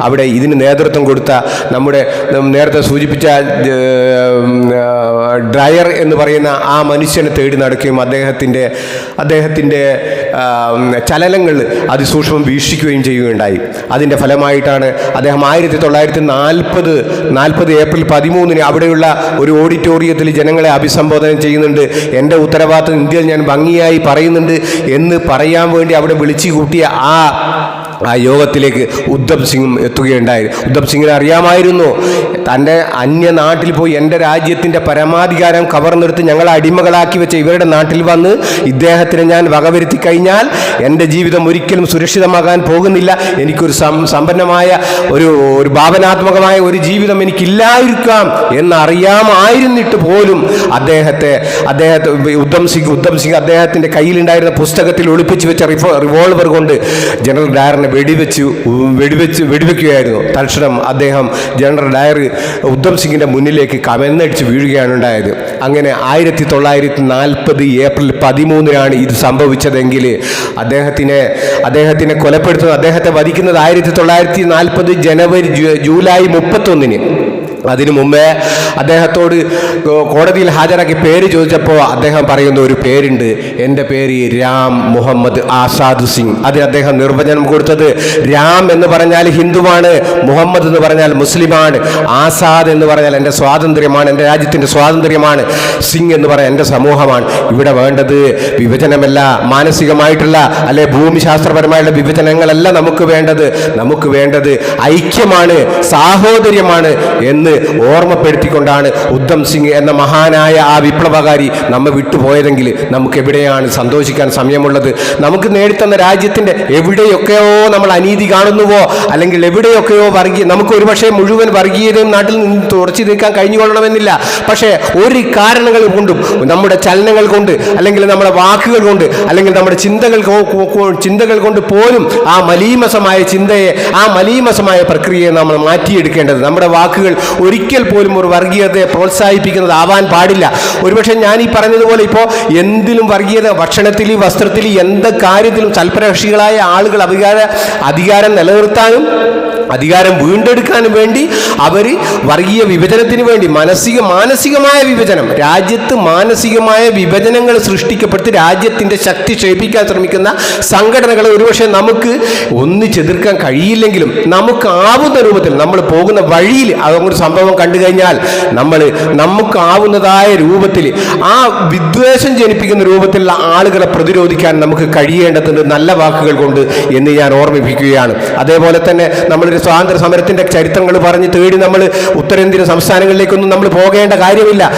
അവിടെ ഇതിന് നേതൃത്വം കൊടുത്ത നമ്മുടെ നേരത്തെ സൂചിപ്പിച്ച ഡ്രയർ എന്ന് പറയുന്ന ആ മനുഷ്യനെ തേടി നടക്കുകയും അദ്ദേഹത്തിന്റെ അദ്ദേഹത്തിന്റെ ചലനങ്ങൾ അതിസൂക്ഷ്മം വീക്ഷിക്കുകയും ചെയ്യുകയുണ്ടായി. അതിന്റെ ഫലമായിട്ടാണ് അദ്ദേഹം ആയിരത്തി തൊള്ളായിരത്തി നാൽപ്പത് നാൽപ്പത് ഏപ്രിൽ പതിമൂന്നിന് അവിടെയുള്ള ഒരു ഓഡിറ്റോറിയത്തിൽ ജനങ്ങളെ അഭിസംബോധന ചെയ്യുന്നുണ്ട്. എന്റെ ഉത്തരവാദിത്വം ഇന്ത്യയിൽ ഞാൻ ഭംഗിയായി പറയുന്നുണ്ട് എന്ന് പറയാൻ വേണ്ടി അവിടെ വിളിച്ചു കൂട്ടിയ ആ ആ യോഗത്തിലേക്ക് ഉദ്ധവ് സിംഗും എത്തുകയുണ്ടായി. ഉദ്ധവ് സിംഗിനെ അറിയാമായിരുന്നു. തന്റെ അന്യനാട്ടിൽ പോയി എന്റെ രാജ്യത്തിന്റെ പരമാധികാരം കവർന്നെടുത്ത് ഞങ്ങളെ അടിമകളാക്കി വെച്ച ഇവരുടെ നാട്ടിൽ വന്ന് ഇദ്ദേഹത്തിന് ഞാൻ വകവരുത്തി കഴിഞ്ഞാൽ എന്റെ ജീവിതം ഒരിക്കലും സുരക്ഷിതമാകാൻ പോകുന്നില്ല. എനിക്കൊരു സമ്പന്നമായ ഒരു ഒരു ഭാവനാത്മകമായ ഒരു ജീവിതം എനിക്കില്ലായിരിക്കാം എന്നറിയാമായിരുന്നിട്ട് പോലും അദ്ദേഹത്തെ അദ്ദേഹത്തെ ഉദ്ധം സിംഗ് ഉദ്ധം സിംഗ് അദ്ദേഹത്തിന്റെ കയ്യിലുണ്ടായിരുന്ന പുസ്തകത്തിൽ ഒളിപ്പിച്ച് വെച്ച റിവോൾവർ കൊണ്ട് ജനറൽ ഡയറിനെ വെടിവെച്ച് വെടിവെച്ച് വെടിവെക്കുകയായിരുന്നു. തൽക്ഷണം അദ്ദേഹം ജനറൽ ഡയർ ഉദ്ധം സിംഗിന്റെ മുന്നിലേക്ക് കമന്നടിച്ച് വീഴുകയാണ് ഉണ്ടായത്. അങ്ങനെ ആയിരത്തി തൊള്ളായിരത്തി നാൽപ്പത് ഏപ്രിൽ പതിമൂന്നിനാണ് ഇത് സംഭവിച്ചതെങ്കിൽ അദ്ദേഹത്തിനെ അദ്ദേഹത്തിനെ കൊലപ്പെടുത്തുന്നത് അദ്ദേഹത്തെ വധിക്കുന്നത് ആയിരത്തി തൊള്ളായിരത്തി നാൽപ്പത് ജനുവരി ജൂലൈ മുപ്പത്തൊന്നിന്. അതിനു മുമ്പേ അദ്ദേഹത്തോട് കോടതിയിൽ ഹാജരാക്കി പേര് ചോദിച്ചപ്പോൾ അദ്ദേഹം പറയുന്ന ഒരു പേരുണ്ട്. എന്റെ പേര് രാം മുഹമ്മദ് ആസാദ് സിംഗ്. അതിന് അദ്ദേഹം നിർവചനം കൊടുത്തത് രാം എന്ന് പറഞ്ഞാൽ ഹിന്ദുവാണ് മുഹമ്മദ് എന്ന് പറഞ്ഞാൽ മുസ്ലിമാണ് ആസാദ് എന്ന് പറഞ്ഞാൽ എന്റെ സ്വാതന്ത്ര്യമാണ് എന്റെ രാജ്യത്തിന്റെ സ്വാതന്ത്ര്യമാണ് സിംഗ് എന്ന് പറയാൻ എന്റെ സമൂഹമാണ്. ഇവിടെ വേണ്ടത് വിഭജനമല്ല മാനസികമായിട്ടുള്ള അല്ലെ ഭൂമിശാസ്ത്രപരമായുള്ള വിഭജനങ്ങളല്ല നമുക്ക് വേണ്ടത്. നമുക്ക് വേണ്ടത് ഐക്യമാണ് സാഹോദര്യമാണ് എന്ന് ഓർമ്മപ്പെടുത്തിക്കൊണ്ടാണ് ഉദ്ധം സിംഗ് എന്ന മഹാനായ ആ വിപ്ലവകാരി നമ്മെ വിട്ടുപോയതെങ്കിൽ നമുക്ക് എവിടെയാണ് സന്തോഷിക്കാൻ സമയമുള്ളത്? നമുക്ക് നേടിത്തന്ന രാജ്യത്തിന്റെ എവിടെയൊക്കെയോ നമ്മൾ അനീതി കാണുന്നുവോ? അല്ലെങ്കിൽ എവിടെയൊക്കെയോ വർഗീയ നമുക്ക് ഒരുപക്ഷെ മുഴുവൻ വർഗീയതയും നാട്ടിൽ നിന്ന് തുടച്ചു നീക്കാൻ കഴിഞ്ഞുകൊള്ളണമെന്നില്ല. പക്ഷേ ഒരു കാരണങ്ങൾ കൊണ്ടും നമ്മുടെ ചലനങ്ങൾ കൊണ്ട് അല്ലെങ്കിൽ നമ്മുടെ വാക്കുകൾ കൊണ്ട് അല്ലെങ്കിൽ നമ്മുടെ ചിന്തകൾ ചിന്തകൾ കൊണ്ട് പോലും ആ മലീമസമായ ചിന്തയെ ആ മലീമസമായ പ്രക്രിയയെ നമ്മൾ മാറ്റിയെടുക്കേണ്ടത് നമ്മുടെ വാക്കുകൾ ഒരിക്കൽ പോലും ഒരു വർഗീയതയെ പ്രോത്സാഹിപ്പിക്കുന്നത് ആവാൻ പാടില്ല. ഒരുപക്ഷെ ഞാൻ ഈ പറഞ്ഞതുപോലെ ഇപ്പോൾ എന്തിലും വർഗീയത ഭക്ഷണത്തിൽ വസ്ത്രത്തിൽ എന്ത് കാര്യത്തിലും തൽപരകക്ഷികളായ ആളുകൾ അധികാര അധികാരം നിലനിർത്താനും അധികാരം വീണ്ടെടുക്കാൻ വേണ്ടി അവർ വർഗീയ വിഭജനത്തിന് വേണ്ടി മാനസിക മാനസികമായ വിഭജനം രാജ്യത്ത് മാനസികമായ വിഭജനങ്ങൾ സൃഷ്ടിക്കപ്പെട്ട് രാജ്യത്തിന്റെ ശക്തി ക്ഷയിപ്പിക്കാൻ ശ്രമിക്കുന്ന സംഘടനകളെ ഒരുപക്ഷെ നമുക്ക് ഒന്നിച്ചെതിർക്കാൻ കഴിയില്ലെങ്കിലും നമുക്കാവുന്ന രൂപത്തിൽ നമ്മൾ പോകുന്ന വഴിയിൽ അതൊരു സംഭവം കണ്ടു കഴിഞ്ഞാൽ നമ്മൾ നമുക്കാവുന്നതായ രൂപത്തിൽ ആ വിദ്വേഷം ജനിപ്പിക്കുന്ന രൂപത്തിലുള്ള ആളുകളെ പ്രതിരോധിക്കാൻ നമുക്ക് കഴിയേണ്ടതുണ്ട് നല്ല വാക്കുകൾ കൊണ്ട് എന്ന് ഞാൻ ഓർമ്മിപ്പിക്കുകയാണ്. അതേപോലെ തന്നെ നമ്മളൊരു സ്വാതന്ത്ര്യ സമരത്തിന്റെ ചരിത്രങ്ങൾ പറഞ്ഞ് തേടി നമ്മൾ ഉത്തരേന്ത്യൻ സംസ്ഥാനങ്ങളിലേക്കൊന്നും നമ്മൾ പോകേണ്ട കാര്യമില്ല.